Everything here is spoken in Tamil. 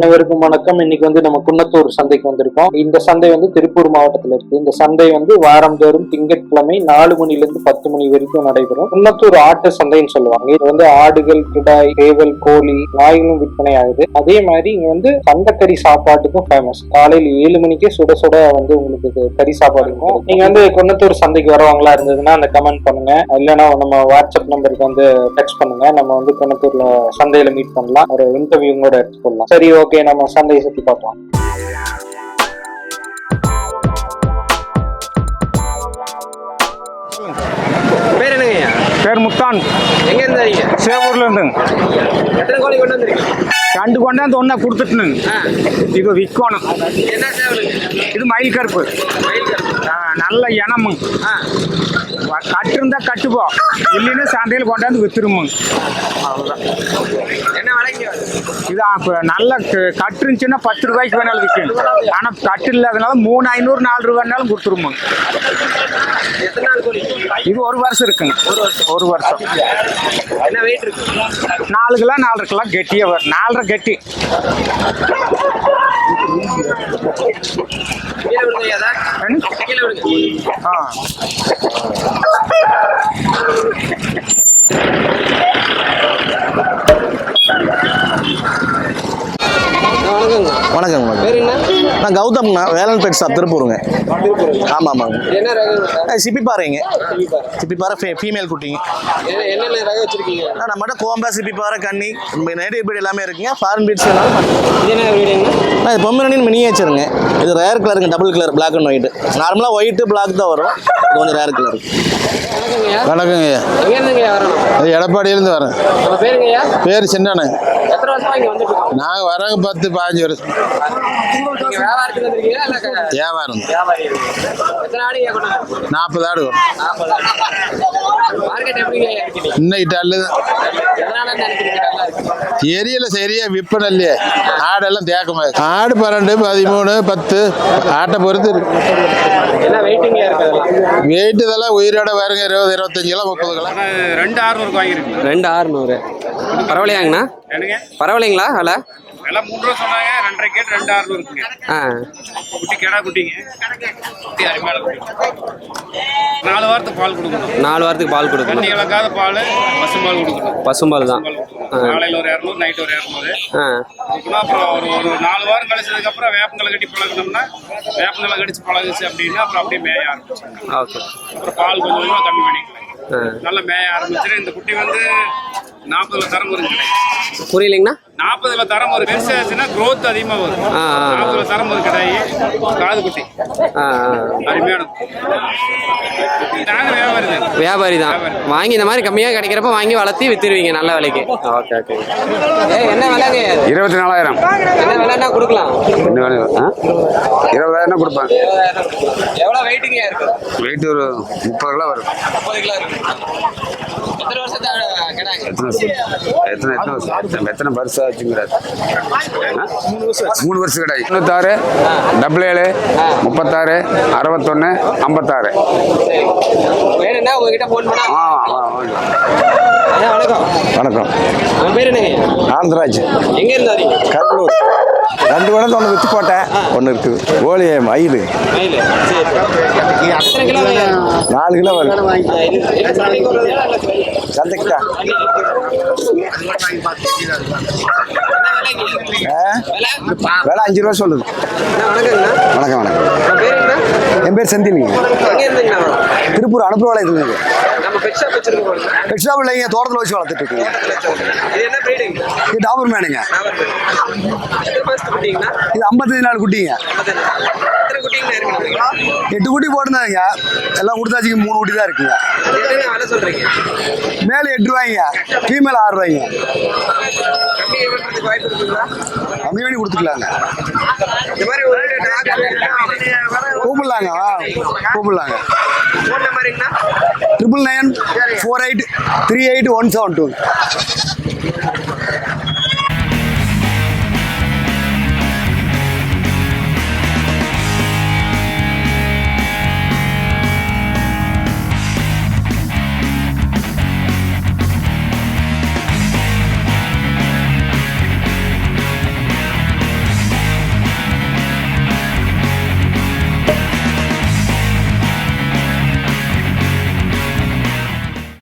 அனைவருக்கும் வணக்கம். இன்னைக்கு வந்து நம்ம குன்னத்தூர் சந்தைக்கு வந்திருக்கோம். இந்த சந்தை வந்து திருப்பூர் மாவட்டத்தில் இருக்கு. இந்த சந்தை வந்து வாரந்தோறும் திங்கட்கிழமை நாலு மணில இருந்து பத்து மணி வரைக்கும் நடைபெறும். குன்னத்தூர் ஆட்டு சந்தைன்னு சொல்லுவாங்க. இது வந்து ஆடுகள் கிடாய் சேவல் கோழி நாய்களும் விற்பனை ஆகுது. அதே மாதிரி இங்க வந்து சந்தைக்கறி சாப்பாட்டுக்கும் ஃபேமஸ் காலையில் ஏழு மணிக்கே சுட சுட வந்து உங்களுக்கு கறி சாப்பாடு இருக்கும். நீங்க வந்து குன்னத்தூர் சந்தைக்கு வரவங்களா இருந்ததுன்னா அந்த கமெண்ட் பண்ணுங்க. இல்லைன்னா நம்ம வாட்ஸ்அப் நம்பருக்கு வந்து டெக்ஸ்ட் பண்ணுங்க. நம்ம வந்து குன்னத்தூர்ல சந்தையில மீட் பண்ணலாம். ஒரு இன்டர்வியூ கூட எடுத்துக்கொள்ளலாம். சரி ஓகே நம்ம சந்தையை சுத்தி பார்க்கலாம் பேர் என்னங்கய்யா பேர் முத்தான். எங்க இருந்து வரீங்க? சேவூர்ல இருந்துங்க. எத்தனை கோழி கொண்டு வந்திருக்கீங்க? ரெண்டு கொண்டாந்து ஒன்றா கொடுத்துட்டுனுங்க. ஆ. இப்போ விற்கணும் என்ன சேவலுங்க இது? மயில் கருப்பு. மயில் கருப்பு. நல்ல இனமுங்க. ஆ. வ- கட்டு இருந்தா கட்டுப்போ இல்லைன்னா சந்தையில் கொண்டாந்து வித்துருமுங்க. அவ்வளோதான் என்ன விலைங்க இது இப்போ நல்ல க- கட்டு இருந்துச்சுன்னா பத்து ரூபாய்க்கு வேணாலும் விற்கணும். ஆனால் கட்டு இல்லாதனால மூணு ஐநூறு நாலு ரூபாய்னாலும் கோழி இது ஒரு வருஷம் இருக்குங்க. ஒரு வருஷம். நாலு கிலோ நாலரை கிலோ கெட்டியாக வரும் நாலரை கெட்டி ஆ. வணக்கம் வணக்கம். பேர் என்ன? நான் கௌதம்ண்ணா வேலன் பெட் ஷாப் திருப்பூருங்க. ஆமாம் ஆமாங்க என்ன ரகம் அஹ் சிப்பி பாறைங்க சிப்பி பாறை ஃபே ஃபீமேல் குட்டிங்க. என்ன- என்னென்ன ரகம் வச்சிருக்கீங்க? அண்ணா, நம்மகிட்ட கோம்பா சிப்பி பாறை கன்னி நேட்டிவ் பீட் எல்லாமே இருக்குங்க. ஃபாரின் பீட்ஸ் பண்ணலாம். இது பொம்மரனின் மினியேச்சருங்க இது ரேர் கலருங்க double colour black and white நார்மலாக ஒயிட்டு பிளாக் தான் வரும். இது கொஞ்சம் ரேர் கலர் இது எடப்பாடியிலேருந்து வரேன். பேர் சின்னண்ணே. எத்தனை வருஷமா இங்க வந்துட்டு இருக்கோம் நாங்கள் வரங்க பத்து பாஞ்சு வருஷம். வியாபாரம். வியாபாரி எத்தனை ஆடு கொண்டு வந்திருக்கீங்க? நாற்பது ஆடு இன்னைக்கு டல்லு. எரியல சரியா விற்பனை இல்லையே. ஆடெல்லாம் தேக்கமா ஆடு பன்னெண்டு பதிமூணு பத்து. ஆட்டை பொறுத்து இருக்கு. என்ன வெயிட்டிங்கா இருக்கு அதெல்லாம்? வெயிட் இதெல்லாம் உயிரோட வருங்க இருபது இருபத்தஞ்சு கிலோ முப்பது கிலோ. ரெண்டு ஆறுநூறுக்கு வாங்கிருக்கேன் ரெண்டு ஆறுநூறு. பரவாயில்லையாங்கண்ணா? பரவாயில்லைங்களா விலை? எல்லாம் மூணு ரூபா சொன்னாங்க ரெண்டரை கேட்டு ரெண்டு ஆறுநூறுக்குங்க ஆ. குட்டி கிடா குட்டிங்க. குட்டி அருமையான குட்டி. நாலு வாரத்துக்கு பால் கொடுக்கணும். நாலு வாரத்துக்கு பால் தண்ணி கொடுக்கணும் இழக்காத பால் பசும்பால் கொடுக்கணும். பசும்பால் தான். காலையில ஒரு இரநூறு நைட் ஒரு இரநூறு. கொடுக்கணும் அப்புறம் ஒரு ஒரு நாலு வாரம் கழிச்சதுக்கு அப்புறம் வேப்பங்களை கட்டி பழகணும்னா வேப்பங்களை கடிச்சு பழகுச்சு அப்படின்னா அப்புறம் அப்படியே மேய ஆரம்பிச்சு ஓகே. அப்புறம் பால் கொஞ்சம் கொஞ்சமாக கம்மி பண்ணிக்கலாம். நல்லா மேய ஆரம்பிச்சு இந்த குட்டி வந்து நாற்பதுல தரம் கிடையாது புரியலைங்கண்ணா? நாற்பதுல தரம் ஒரு பெருசாச்சுன்னா growth அதிகமாக வரும். நாற்பதுல தரம் ஒரு கிடையாது காது குட்டி. ஆ ஆ. அருமையான நாங்கள் வியாபாரி தான். வியாபாரி. தான் வாங்கி இந்த மாதிரி கம்மியாக கிடைக்கிறப்ப வாங்கி வளர்த்தி வித்துருவீங்க நல்ல விலைக்கு. Okay okay. ஏ என்ன விலைங்க? இருபத்தி நாலாயிரம் என்ன விலைன்னா கொடுக்கலாம். என்ன வேலை? ஆ? இருபதாயிரம் கொடுப்பேன். எவ்வளோ வெயிட்டுங்க இருக்கு? வெயிட் ஒரு முப்பது கிலோ வரும். முப்பது கிலோ இருக்கு. எத்தனை வருஷத்தை எத்தனை வருஷம்? எத்தனை எத்தனை வருஷம்? எத்தனை- வருஷம் ஆச்சுங்கிறாரு? மூணு வருஷம் கிடையாது தொண்ணூத்தாறு டபுள் ஏழு முப்பத்தாறு அறுபத்தொன்று ஐம்பத்தாறு. வேணும்னா உங்ககிட்ட ஃபோன் பண்ணா? ஆ ஆ ஓகே ஐயா வணக்கம். வணக்கம். உன் பேர் என்னங்க? ஆந்திராஜ். எங்க கடலூர். ரெண்டு குழந்தை ஒன்று விற்று போட்டேன். ஒன்று இருக்குது. ஓலி மயில். வேணும்? நாலு கிலோ வரும் சந்தைக்கு தான்? விலை? அஞ்சு ரூபா சொல்லுது. வணக்கம் வணக்கம். என் பேர் செந்தில் எங்க இருந்துங்கண்ணா வரோம்? திருப்பூர் அனுப்புவாளையத்துல இருக்கு பெட் ஷாப் இல்லைங்க தோட்டத்தில் வச்சு வளர்த்துட்டு இருக்கீங்க. இது டாபர் மேனுங்க. இது ஐம்பத்தஞ்சு நாள் குட்டிங்க. எட்டு குட்டி போட்டுருந்தாங்க. எல்லாம் கொடுத்தாச்சுக்கு மூணு குட்டி தான் இருக்குங்க. மேலே எட்டு ரூபாய்ங்க. ஃபீமேல் ஆறு ரூபாய்ங்க. கம்மி பண்ணி கொடுத்துக்கலாங்க. கூப்பிடலாங்க. கூப்பிடலாங்க. Triple nine four eight three eight one seven two